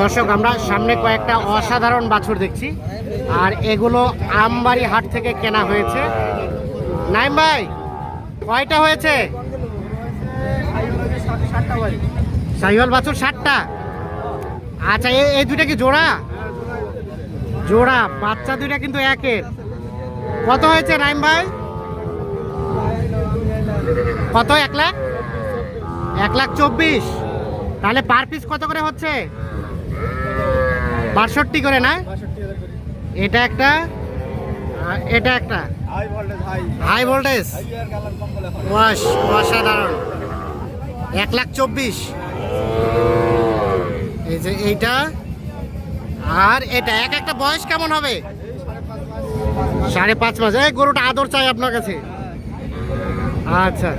দর্শক, আমরা সামনে কয়েকটা অসাধারণ বাছুর দেখছি। আর এগুলো আমবাড়ি হাট থেকে কেনা হয়েছে। নাইম ভাই, কয়টা হয়েছে? সাইওয়াল বাছুর ষাটটা আচ্ছা এই দুইটা কি জোড়া? জোড়া, বাচ্চা দুইটা কিন্তু একের। কত হয়েছে নাইম ভাই? কত, এক লাখ? এক লাখ চব্বিশ। তাহলে পার পিস কত করে হচ্ছে? বাষট্টি করে না? এটা একটা আর এটা একটা। হাই ভোল্টেজ ওয়াশ অসাধারণ। এক লাখ চব্বিশ। এই যে এইটা আর এটা এক একটা বয়স কেমন হবে? সাড়ে পাঁচ মাস। এই গরুটা আদর চাই আপনার কাছে। আচ্ছা।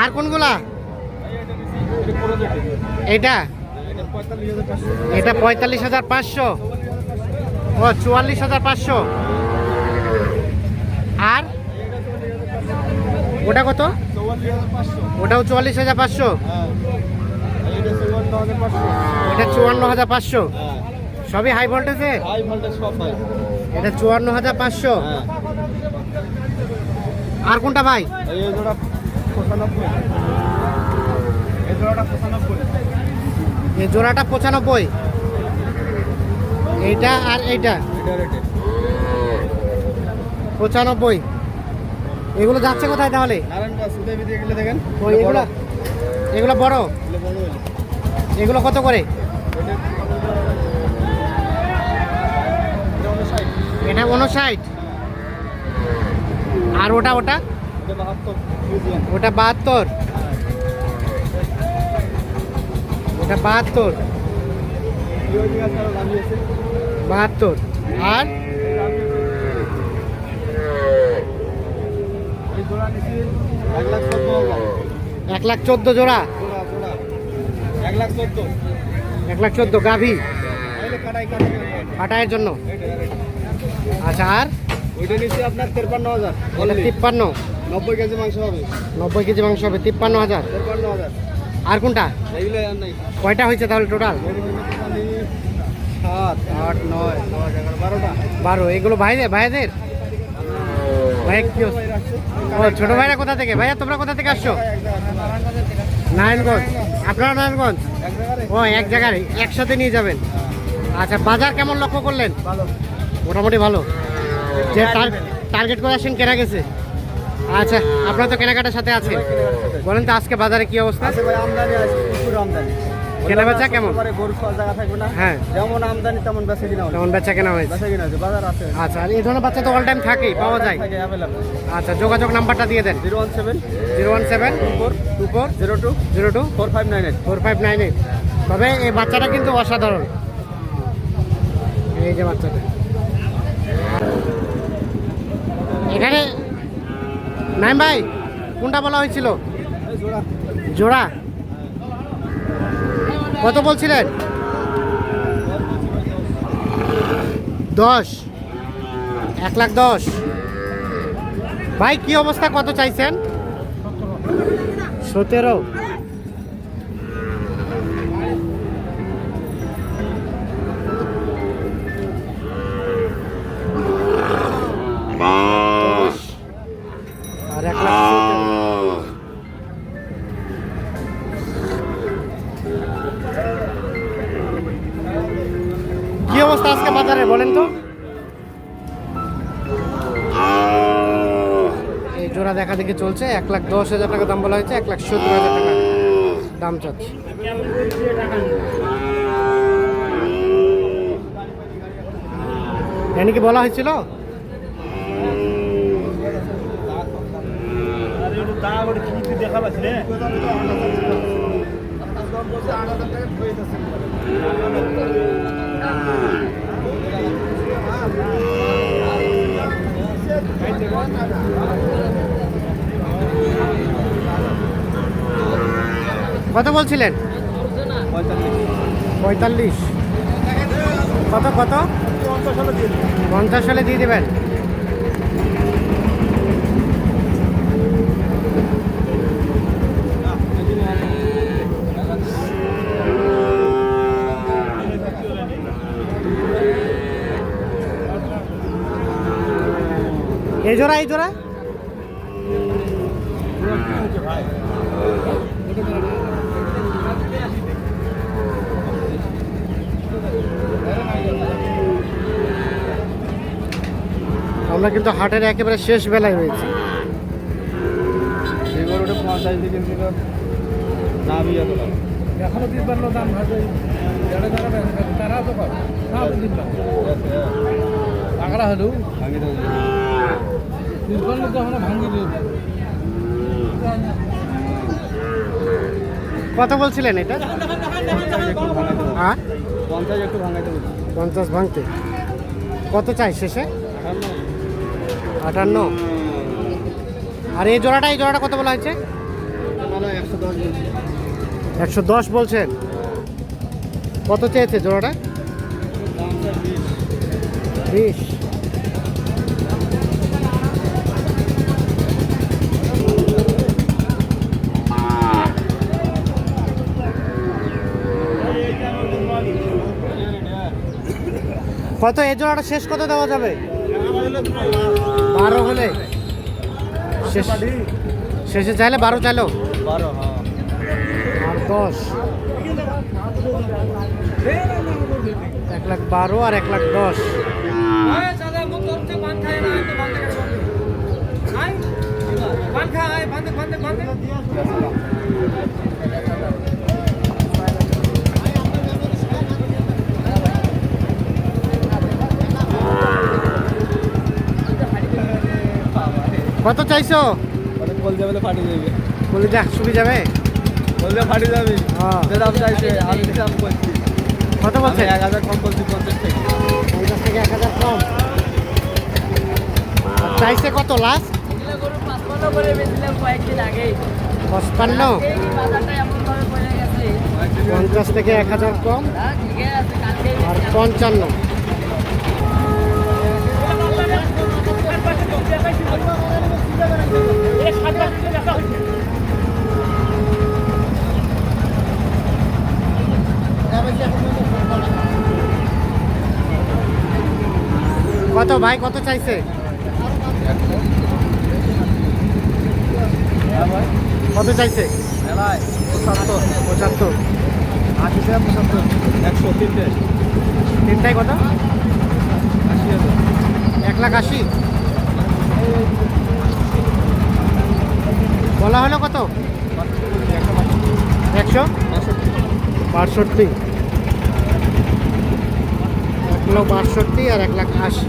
আর কোনগুলা? এটা? এটা পঁয়তাল্লিশ হাজার পাঁচশো। ও চুয়াল্লিশ হাজার পাঁচশো। আর? ওটা কত? ওটাও চুয়াল্লিশ হাজার পাঁচশো। এটা চুয়ান্ন হাজার পাঁচশো। সবই হাই ভোল্টেজে এটা চুয়ান্ন হাজার পাঁচশো। হ্যাঁ। আর কোনটা ভাই? এই জোড়াটা পঁচানব্বই। এই এইটা আর এইটা? এটা পঁচানব্বই। এগুলো যাচ্ছে কোথায় তাহলে? এগুলো এগুলো বড়। এগুলো কত করে? এটা উনষাট। আর ওটা ওটা? ওটা বাহাত্তর। ওটা বাহাত্তর। বাহাত্তর। আর? এক লাখ চোদ্দ জোড়া? এক লাখ চোদ্দ এক লাখ চোদ্দ গাভী। কাটাই জন্য। আচ্ছা আর? ওইটা নিচ্ছি আপনার তেরপান্ন হাজার তিপ্পান্ন। নব্বই কেজি মাংস হবে। নব্বই কেজি মাংস হবে তিপ্পান্ন হাজার। তেরপান্ন হাজার। আর কোনটা? কয়টা হয়েছে তাহলে টোটাল সাত আট নয় বারোটা। বারো। এগুলো ভাইদের ভাইদের? ভাই কি হচ্ছে? ও ছোট ভাইরা কোথা থেকে? ভাইয়া তোমরা কোথা থেকে আসছো? নারায়ণগঞ্জ। আপনারা নারায়ণগঞ্জ? ও এক জায়গায় একসাথে নিয়ে যাবেন। আচ্ছা বাজার কেমন লক্ষ্য করলেন? মোটামুটি ভালো। যে টার্গেট করে আসেন কেনা গেছে? আচ্ছা আপনারা তো কেনাকাটার সাথে আছে বলেন তো আজকে বাজারে কি অবস্থা? কেনাবেচা কেমন? হ্যাঁ। যেমন আমদানি তেমন বেচে কিনা কেমন বেচা কেনা হয়েছে। বেচে বাজার আছে। আচ্ছা আর এই ধরনের বাচ্চা তো অল টাইম থাকেই পাওয়া যায়। আচ্ছা যোগাযোগ নাম্বারটা দিয়ে দেন। Zero one seven zero one seven four two four zero two zero two four five nine eight. Four five nine eight. তবে এই বাচ্চাটা কিন্তু অসাধারণ। এই যে বাচ্চাটা এখানে নাইম ভাই, কোনটা বলা হয়েছিল? জোড়া। জোড়া কত বলছিলেন? দশ। এক লাখ দশ। ভাই, কি অবস্থা? কত চাইছেন? সতেরো। জোড়া দেখা দেখি চলছে। এক লাখ দশ হাজার টাকা দাম বলা হয়েছে, এক লাখ সত্তর হাজার টাকা দাম চাচ্ছে। এখানে কি বলা হয়েছিল? কত বলছিলেন? পঁয়তাল্লিশ। কত কত? পঞ্চাশ সালে দিয়ে দেবেন। এই জোড়া এই জোড়া? আমরা কিন্তু হাটের একেবারে শেষ বেলায় কিনছিল দাম। ইয়ে এখনও যারা যারা তারা তো পাবে। পাবে হলেও। ভাঙি দেবো তো আমরা ভাঙি দেবো কত বলছিলেন এটা? পঞ্চাশ হ্যাঁ? পঞ্চাশ ভাঙতে। কত চাই শেষে? আটান্ন। আর এই জোড়াটা এই জোড়াটা কত বলা হয়েছে? একশো দশ বলছেন। কত চেয়েছে জোড়াটা? বিশ। কত এই জোড়াটা শেষ কত দেওয়া যাবে বারো হলে শেষ শেষে চাইলে বারো চাইলো বারো হ্যাঁ আর দশ এক লাখ বারো আর এক লাখ দশ কত চাইছো? বল যাবে তো ফাটি যাবে। বলে যা শুনে যাবে? বললে ফাটি যাবে। হ্যাঁ। দাম চাইছে আমি দাম বলছি কত বলছে এক হাজার কম বলছি পঞ্চাশ থেকে। পঞ্চাশ থেকে এক হাজার কম। চাইছে কত লাস্ট? গরু পাঁচপান্ন করে বেছিলাম কয়েকদিন আগেই। পঁচপান্ন? এই বাজারটা এমন ভাবে পড়ে গেছে। পঞ্চাশ থেকে এক হাজার কম। হ্যাঁ আর পঞ্চান্ন। কত ভাই, কত চাইছে? কত চাইছে? পঁচাত্তর। পঁচাত্তর আশি টাকা পঁচাত্তর একশো তিনটে তিনটাই কত? আশি এক লাখ আশি। বলা হলো কত? একশো? বাষট্টি। এক লাখ বাষট্টি আর এক লাখ আশি।